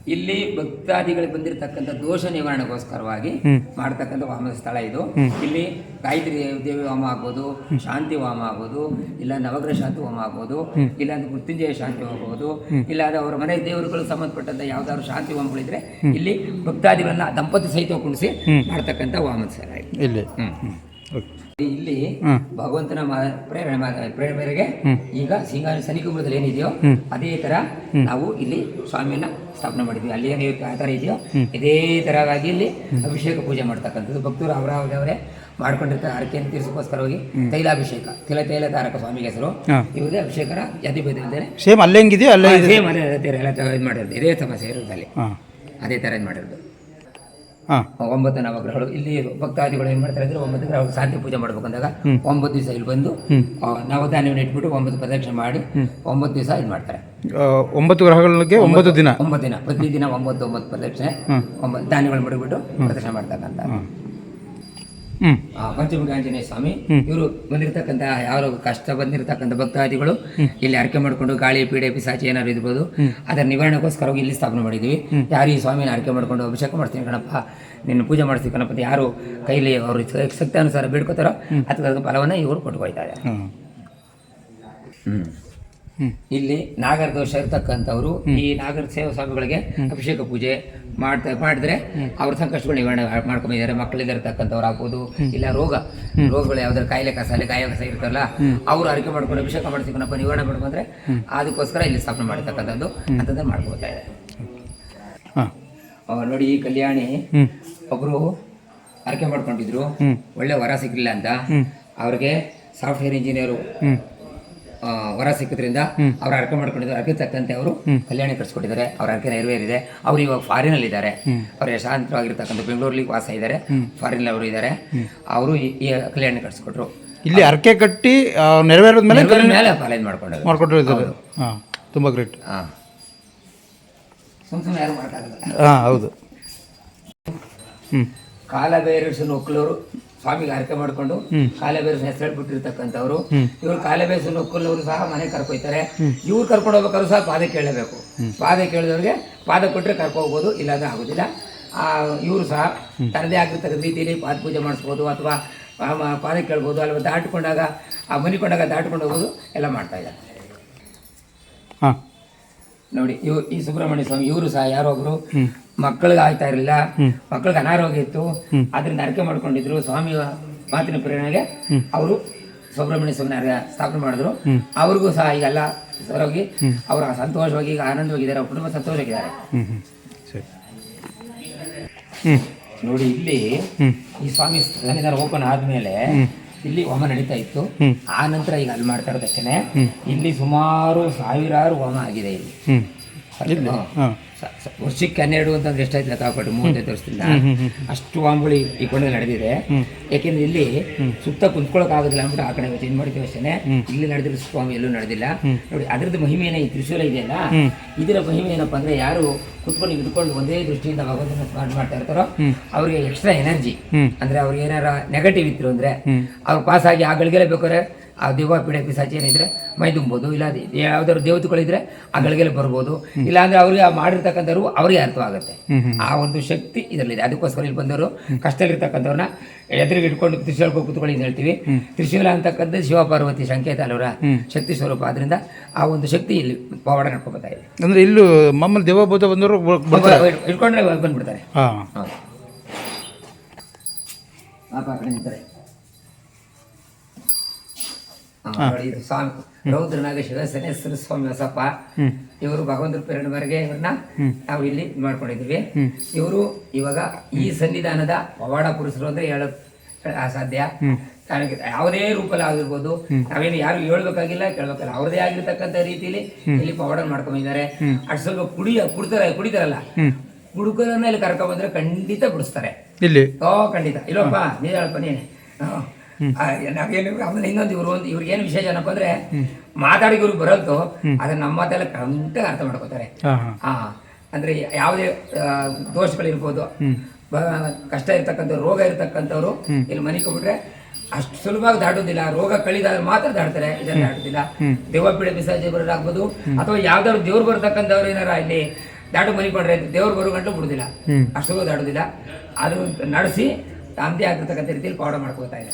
ಇಲ್ಲಿ ಭಕ್ತಾದಿಗಳಿಗೆ ಬಂದಿರತಕ್ಕಂಥ ದೋಷ ನಿವಾರಣೆಗೋಸ್ಕರವಾಗಿ ಮಾಡತಕ್ಕಂಥ ವಾಮನ ಸ್ಥಳ ಇದು. ಇಲ್ಲಿ ಗಾಯತ್ರಿ ದೇವಿ ಹೋಮ ಆಗ್ಬೋದು ಶಾಂತಿ ವಾಮ ಆಗ್ಬೋದು ಇಲ್ಲ ನವಗ್ರಹ ಶಾಂತಿ ಹೋಮ ಆಗ್ಬೋದು ಇಲ್ಲ ಅಂದ್ರೆ ಮೃತ್ಯುಂಜಯ ಶಾಂತಿ ಹೋಗ್ಬೋದು ಇಲ್ಲ ಅಂದ್ರೆ ಅವರ ಮನೆ ದೇವರುಗಳು ಸಂಬಂಧಪಟ್ಟಂತ ಯಾವ್ದಾದ್ರು ಶಾಂತಿ ಹೋಮಗಳಿದ್ರೆ ಇಲ್ಲಿ ಭಕ್ತಾದಿಗಳನ್ನ ದಂಪತಿ ಸಹಿತ ಕುಣಿಸಿ ಮಾಡ್ತಕ್ಕಂಥ ವಾಮನ ಸ್ಥಳ ಇದು. ಇಲ್ಲಿ. ಹ್ಮ್. ಹ್ಮ್. ಓಕೆ ಇಲ್ಲಿ ಭಗವಂತನ ಪ್ರೇರಣೆ ಪ್ರೇರಣೆಗೆ ಪ್ರೇರಣೆ ಮೇರೆಗೆ ಈಗ ಸಿಂಗಾರ ಸನಿಕುಂಭದಲ್ಲಿ ಏನಿದೆಯೋ ಅದೇ ತರ ನಾವು ಇಲ್ಲಿ ಸ್ವಾಮಿಯನ್ನ ಸ್ಥಾಪನೆ ಮಾಡಿದ್ವಿ. ಅಲ್ಲಿ ಏನು ಯಾವ ತರ ಇದೆಯೋ ಇದೇ ತರವಾಗಿ ಇಲ್ಲಿ ಅಭಿಷೇಕ ಪೂಜೆ ಮಾಡ್ತಕ್ಕಂಥದ್ದು. ಭಕ್ತರು ಅವರ ಅವರೇ ಮಾಡ್ಕೊಂಡಿರ್ತಾರೆ. ಹರಕೆಯನ್ನು ತೀರಿಸೋಕ್ಕೋಸ್ಕರವಾಗಿ ತೈಲಾಭಿಷೇಕ ತಿಲ ತೈಲ ತಾರಕ ಸ್ವಾಮಿಗೆ ಹೆಸರು. ಇವುದೇ ಅಭಿಷೇಕರ ಜಾತಿ ಸೇಮ್ ಅಲ್ಲೇ ಅಲ್ಲೇ ಸೇಮ್ ಅದೇ ಎಲ್ಲ ಇದು ಮಾಡಿರೋದು ಇದೇ ಸಮಸ್ಯೆ ಇರೋದು ಅಲ್ಲಿ ಅದೇ ತರ ಇದು ಮಾಡಿರೋದು ಒಂಬತ್ತು ನವಗ್ರಹಗಳು. ಇಲ್ಲಿ ಭಕ್ತಾದಿಗಳು ಏನ್ ಮಾಡ್ತಾರೆ ಅಂದ್ರೆ ಒಂಬತ್ತು ಗ್ರಹ ಶಾಂತಿ ಪೂಜೆ ಮಾಡ್ಬೇಕು ಅಂದಾಗ ಒಂಬತ್ತು ದಿವಸ ಇಲ್ಲಿ ಬಂದು ನವಧಾನ್ಯವನ್ನು ಇಟ್ಬಿಟ್ಟು ಒಂಬತ್ತು ಪ್ರದಕ್ಷಿಣೆ ಮಾಡಿ ಒಂಬತ್ತು ದಿವಸ ಇದು ಮಾಡ್ತಾರೆ. ಒಂಬತ್ತು ಗ್ರಹಗಳಿಗೆ ಒಂಬತ್ತು ದಿನ. ಒಂಬತ್ತು ದಿನ. ಪ್ರತಿ ದಿನ ಒಂಬತ್ತು ಒಂಬತ್ತು ಪ್ರದಕ್ಷಿಣೆ ಒಂಬತ್ತು ಧಾನ್ಯಗಳು ಮಾಡಿಬಿಟ್ಟು ಪ್ರದಕ್ಷಿಣೆ ಮಾಡ್ತಕ್ಕಂಥ. ಪಂಚಮುಖಿ ಆಂಜನೇಯ ಸ್ವಾಮಿ ಇವರು ಬಂದಿರತಕ್ಕಂತಹ ಯಾರು ಕಷ್ಟ ಬಂದಿರತಕ್ಕಂಥ ಭಕ್ತಾದಿಗಳು ಇಲ್ಲಿ ಅರಕೆ ಮಾಡ್ಕೊಂಡು ಗಾಳಿ ಪೀಡೆ ಪಿಸಾಚಿ ಏನಾದ್ರು ಇರ್ಬೋದು ಅದರ ನಿವಾರಣೆಗೋಸ್ಕರವಾಗಿ ಇಲ್ಲಿ ಸ್ಥಾಪನೆ ಮಾಡಿದ್ವಿ. ಯಾರು ಈ ಸ್ವಾಮಿನ ಅರ್ಕೆ ಮಾಡ್ಕೊಂಡು ಅಭಿಷೇಕ ಮಾಡ್ತೀನಿ ಕಣಪ್ಪ ನಿನ್ನ ಪೂಜೆ ಮಾಡ್ತೀವಿ ಗಣಪತಿ ಯಾರು ಕೈಲಿ ಅವರು ಶಕ್ತಿ ಅನುಸಾರ ಬೇಡ್ಕೋತಾರೋ ಅದಕ್ಕೆ ಫಲವನ್ನ ಇವರು ಕೊಟ್ಕೊಳ್ತಾರೆ ಹ್ಞೂ ಹ್ಮ್. ಇಲ್ಲಿ ನಾಗರ ದೋಷ ಇರ್ತಕ್ಕಂಥವ್ರು ಈ ನಾಗರ ಸೇವಾ ಸ್ವಾಮಿಗಳಿಗೆ ಅಭಿಷೇಕ ಪೂಜೆ ಮಾಡ್ತಾ ಮಾಡಿದ್ರೆ ಅವ್ರ ಸಂಕಷ್ಟಗಳು ನಿವಾರಣೆ ಮಾಡ್ಕೊಂಡಿದ್ದಾರೆ ಮಕ್ಕಳಿಂದ ಇರ್ತಕ್ಕಂಥವ್ರು ಆಗ್ಬೋದು ಇಲ್ಲ ರೋಗ. ರೋಗಗಳು ಯಾವ್ದಾದ್ರು ಕಾಯಿಲೆ ಕಸಾಲೆ ಗಾಯ ಕಸ ಇರ್ತಾರಲ್ಲ ಅವ್ರು ಅರಿಕೆ ಮಾಡ್ಕೊಂಡು ಅಭಿಷೇಕ ಮಾಡ್ತೀವನಪ್ಪ ನಿವಾರಣೆ ಮಾಡ್ಕೊಂಡ್ರೆ ಅದಕ್ಕೋಸ್ಕರ ಇಲ್ಲಿ ಸ್ಥಾಪನೆ ಮಾಡಿರ್ತಕ್ಕಂಥದ್ದು ಅಂತಂದ್ರೆ ಮಾಡ್ಕೋತಾ ಇದೆ ಹಾಂ. ನೋಡಿ ಈ ಕಲ್ಯಾಣಿ ಒಬ್ರು ಅರಕೆ ಮಾಡ್ಕೊಂಡಿದ್ರು. ಒಳ್ಳೆ ವರ ಸಿಗ್ಲಿಲ್ಲ ಅಂತ. ಅವ್ರಿಗೆ ಸಾಫ್ಟ್ವೇರ್ ಇಂಜಿನಿಯರು ವರ ಸಿಕ್ಕಿದ್ರಿಂದ ಅವ್ರ ಅರ್ಕೆ ಮಾಡ್ಕೊಂಡಿದ್ದಾರೆ. ಅರ್ಕೆ ತಕ್ಕಂತೆ ಅವರು ಕಲ್ಯಾಣ ಕಟ್ಸ್ಕೊಟ್ಟಿದ್ದಾರೆ. ಅವ್ರ ಅರ್ಕೆ ನೆರವೇರಿದೆ. ಅವ್ರು ಇವಾಗ ಫಾರಿನ್ ಅಲ್ಲಿ ಇದ್ದಾರೆ. ಅವ್ರು ಶಾಂತವಾಗಿರ್ತಕ್ಕಂಥ ಬೆಂಗಳೂರಲ್ಲಿ ವಾಸ ಇದ್ದಾರೆ. ಫಾರಿನ್ ಅವರು ಇದ್ದಾರೆ. ಅವರು ಈ ಕಲ್ಯಾಣ ಕಟ್ಸ್ಕೊಟ್ರು. ಇಲ್ಲಿ ಅರ್ಕೆ ಕಟ್ಟಿ ನೆರವೇರಿದ ಮೇಲೆ ಮಾಡ್ಕೊಂಡರು ಮಾಡ್ಕೊಟ್ಟಿದ್ದಾರೆ ತುಂಬ ಗ್ರೇಟ್ ಹಾಂ. ಸುಮ್ ಸುಮ್ಮನೆ ಯಾರು ಮಾಡೋಕ್ಕಾಗಲ್ಲ. ಹಾಂ ಹೌದು. ಹ್ಞೂ ಬೇರೆ ಸ್ವಾಮಿಗೆ ಅರ್ಕೆ ಮಾಡ್ಕೊಂಡು ಕಾಲಬೇಸನ ಹೆಸರು ಹೇಳ್ಬಿಟ್ಟಿರ್ತಕ್ಕಂಥವ್ರು. ಇವ್ರು ಕಾಲಬೇಸನ ಒಕ್ಕಲವರು ಸಹ ಮನೆ ಕರ್ಕೊಯ್ತಾರೆ. ಇವ್ರು ಕರ್ಕೊಂಡು ಹೋಗ್ಬೇಕಾದ್ರು ಸಹ ಪಾದ ಕೇಳಬೇಕು ಪಾದ ಕೇಳಿದವ್ರಿಗೆ ಪಾದ ಕೊಟ್ಟರೆ ಕರ್ಕೊ ಹೋಗ್ಬೋದು ಇಲ್ಲಾಂದ್ರೆ ಆಗೋದಿಲ್ಲ. ಆ ಇವರು ಸಹ ತನ್ನದೇ ಆಗಿರ್ತಕ್ಕ ರೀತಿಯಲ್ಲಿ ಪಾದ ಪೂಜೆ ಮಾಡಿಸ್ಬೋದು ಅಥವಾ ಪಾದ ಕೇಳ್ಬೋದು ಅಲ್ವಾ ದಾಟ್ಕೊಂಡಾಗ ಆ ಮನಿಕೊಂಡಾಗ ದಾಟ್ಕೊಂಡು ಹೋಗೋದು ಎಲ್ಲ ಮಾಡ್ತಾ ಇದ್ದಾರೆ. ಹಾಂ. ನೋಡಿ ಇವ್ ಈ ಸುಬ್ರಹ್ಮಣ್ಯ ಸ್ವಾಮಿ ಇವರು ಸಹ ಯಾರೋ ಒಬ್ರು ಮಕ್ಕಳಿಗೆ ಆಗ್ತಾ ಇರಲಿಲ್ಲ ಮಕ್ಕಳಿಗೆ ಅನಾರೋಗ್ಯ ಇತ್ತು ಅದರಿಂದ ಅರಕೆ ಮಾಡ್ಕೊಂಡಿದ್ರು ಸ್ವಾಮಿ ಮಾತಿನ ಪ್ರೇರಣೆಗೆ ಅವರು ಸುಬ್ರಹ್ಮಣ್ಯ ಸ್ವಾಮಿ ಸ್ಥಾಪನೆ ಮಾಡಿದ್ರು. ಅವ್ರಿಗೂ ಸಹ ಈಗೆಲ್ಲ ಸರೋಗಿ ಅವರು ಸಂತೋಷವಾಗಿ ಈಗ ಆನಂದವಾಗಿದ್ದಾರೆ ಅವ್ರ ಕುಟುಂಬ ಸಂತೋಷವಾಗಿದ್ದಾರೆ. ನೋಡಿ ಇಲ್ಲಿ ಈ ಸ್ವಾಮಿ ಸನ್ನಿಧಾನ ಓಪನ್ ಆದ್ಮೇಲೆ ಇಲ್ಲಿ ಹೋಮ ನಡೀತಾ ಇತ್ತು. ಆ ನಂತರ ಈಗ ಅಲ್ಲಿ ಮಾಡ್ತಾ ಇರೋದಕ್ಕೆ ಇಲ್ಲಿ ಸುಮಾರು ಸಾವಿರಾರು ಹೋಮ ಆಗಿದೆ ಇಲ್ಲಿ. ಹಾ. ವರ್ಷಕ್ಕೆ ಹನ್ನೆರಡು ಅಂತಂದ್ರೆ ಎಷ್ಟಾಯ್ತು ಲೆಕ್ಕಾಪಟ್ಟು ಮೂವತ್ತೈದು ವರ್ಷದಿಂದ ಅಷ್ಟು ವಾಂಬುಳಿ ಈ ಕೊಂಡೆ ನಡೆದಿದೆ. ಯಾಕೆಂದ್ರೆ ಇಲ್ಲಿ ಸುತ್ತ ಕುಂತ್ಕೊಳಕ್ ಆಗೋದಿಲ್ಲ ಅಂದ್ಬಿಟ್ಟು ಆ ಕಡೆ ಚೇಂಜ್ ಮಾಡಿದ್ವಿ ಅಷ್ಟೇ ಇಲ್ಲಿ ನಡೆದಿರೋ ಸ್ವಾಮಿ ಎಲ್ಲೂ ನಡೆದಿಲ್ಲ. ನೋಡಿ ಅದ್ರದ್ದು ಏನೇ ಈ ತ್ರಿಶೂಲ ಇದೆಯಲ್ಲ ಇದರ ಮಹಿಮೆ ಏನಪ್ಪ ಅಂದ್ರೆ ಯಾರು ಕುತ್ಕೊಂಡು ಇಟ್ಕೊಂಡು ಒಂದೇ ದೃಷ್ಟಿಯಿಂದ ಭಗವಂತನ ಸ್ಮರಣೆ ಮಾಡ್ತಾ ಇರ್ತಾರೋ ಅವ್ರಿಗೆ ಎಕ್ಸ್ಟ್ರಾ ಎನರ್ಜಿ ಅಂದ್ರೆ ಅವ್ರಿಗೆ ಏನಾರ ನೆಗೆಟಿವ್ ಇತ್ತು ಅಂದ್ರೆ ಅವ್ರು ಪಾಸ್ ಆಗಿ ಆ ಗಳಿಗೆಲ್ಲ ಬೇಕಾದ್ರೆ ಆ ದೇವ ಪೀಡೆ ಪಿಸಾಚಿ ಏನಿದ್ರೆ ಮೈ ತುಂಬೋದು ಇಲ್ಲ ಯಾವ್ದಾದ್ರು ದೇವತೆಗಳಿದ್ರೆ ಆ ಗಳಿಗೆಲ್ಲ ಬರ್ಬೋದು ಇಲ್ಲ ಅಂದ್ರೆ ಅವ್ರಿಗೆ ಆ ಮಾಡಿರ್ತಕ್ಕಂಥವ್ರು ಅವ್ರಿಗೆ ಅರ್ಥವಾಗುತ್ತೆ ಆ ಒಂದು ಶಕ್ತಿ ಇದರಲ್ಲಿದೆ. ಅದಕ್ಕೋಸ್ಕರ ಇಲ್ಲಿ ಬಂದವರು ಕಷ್ಟದಲ್ಲಿರ್ತಕ್ಕಂಥವ್ರನ್ನ ಎದುರಿಗೆ ಇಟ್ಕೊಂಡು ತ್ರಿಶೂಲ ಕೂತ್ಕೊಳ್ಳಿ ಅಂತ ಹೇಳ್ತೀವಿ. ತ್ರಿಶೂಲ ಅಂತಕ್ಕಂಥ ಶಿವಪಾರ್ವತಿ ಸಂಕೇತ ಅಲ್ಲವರ ಶಕ್ತಿ ಸ್ವರೂಪ ಆದ್ರಿಂದ ಆ ಒಂದು ಶಕ್ತಿ ಇಲ್ಲಿ ಪವಾಡ ನಡ್ಕೊಬತ್ತಾ ಇದೆ. ಅಂದ್ರೆ ಇಲ್ಲೂ ಮಮ್ಮಲ್ಲಿ ದೇವಭೂತ ಬಂದವರು ಇಟ್ಕೊಂಡ್ರೆ ಬಂದ್ಬಿಡ್ತಾರೆ. ಆ ಕಡೆ ನಿಂತಾರೆ. ನೋಡಿ, ಇದು ಸ್ವಾಮಿ ರೌದ್ರನಾಗ ಶಿವಸೇನೇಶ್ವರ ಸ್ವಾಮಿ ಹೊಸಪ್ಪ ಇವರು ಭಗವಂತರ ಪ್ರೇರಣೆ ಮೇರೆಗೆ ಇವ್ರನ್ನ ನಾವು ಇಲ್ಲಿ ಮಾಡ್ಕೊಂಡಿದ್ವಿ. ಇವರು ಇವಾಗ ಈ ಸನ್ನಿಧಾನದ ಪವಾಡ ಪುರುಷರು ಅಂದ್ರೆ ಹೇಳ ಅಸಾಧ್ಯ ಯಾವುದೇ ರೂಪಲ್ಲಿ ಆಗಿರ್ಬೋದು ನಾವೇನು ಯಾರು ಹೇಳ್ಬೇಕಾಗಿಲ್ಲ ಕೇಳ್ಬೇಕಲ್ಲ ಅವ್ರದೇ ಆಗಿರ್ತಕ್ಕಂಥ ರೀತಿಯಲ್ಲಿ ಇಲ್ಲಿ ಪವಾಡ ಮಾಡ್ಕೊಂಡಿದ್ದಾರೆ. ಅಷ್ಟು ಸ್ವಲ್ಪ ಕುಡಿಯ ಕುಡ್ತಾರ ಕುಡಿತಾರಲ್ಲ? ಹುಡುಗರನ್ನ ಇಲ್ಲಿ ಕರ್ಕೊಂಡ್ ಬಂದ್ರೆ ಖಂಡಿತ ಬಿಡಿಸ್ತಾರೆ ಇಲ್ಲಿ? ಓ ಖಂಡಿತ. ಇಲ್ಲಪ್ಪ ನೀ ಹೇಳಪ್ಪ ನೀನೆ. ನಾವೇನು ಆಮೇಲೆ ಇನ್ನೊಂದು ಇವರು ಒಂದು ಇವ್ರಿಗೆ ಏನು ವಿಶೇಷ ಏನಪ್ಪ ಅಂದ್ರೆ ಮಾತಾಡಿ ಇವ್ರಿಗೆ ಬರಲ್ತು ಅದ್ರ ನಮ್ಮ ಮಾತೆಲ್ಲ ಕಂಟ ಅರ್ಥ ಮಾಡ್ಕೋತಾರೆ. ಹಾಂ ಅಂದ್ರೆ ಯಾವುದೇ ದೋಷಗಳು ದೋಷಗಳಿರ್ಬೋದು ಕಷ್ಟ ಇರ್ತಕ್ಕಂಥ ರೋಗ ಇರ್ತಕ್ಕಂಥವ್ರು ಇಲ್ಲಿ ಮನೆ ಕೊಟ್ಬಿಟ್ರೆ ಅಷ್ಟು ಸುಲಭವಾಗಿ ದಾಟೋದಿಲ್ಲ ರೋಗ ಕಳಿದಾದ್ರೆ ಮಾತ್ರ ದಾಟ್ತಾರೆ ಇದನ್ನ ದಾಟೋದಿಲ್ಲ ದೆವ್ವ ಪೀಡೆ ಬಿಸಾಜಿ ಬರೋದಾಗ್ಬೋದು ಅಥವಾ ಯಾವ್ದಾದ್ರು ದೇವ್ರು ಬರ್ತಕ್ಕಂಥವ್ರು ಏನಾರ ಇಲ್ಲಿ ದಾಟು ಮನಿ ಕೊಡ್ರೆ ದೇವ್ರು ಬರೋ ಗಂಟು ಬಿಡುದಿಲ್ಲ ಅಷ್ಟು ಸುಲಭ ದಾಟೋದಿಲ್ಲ ಅದು ನಡೆಸಿ ತಾಂದೇ ಆಗಿರ್ತಕ್ಕಂಥ ರೀತಿಯಲ್ಲಿ ಪಾವಡ ಮಾಡ್ಕೋತಾ ಇದೆ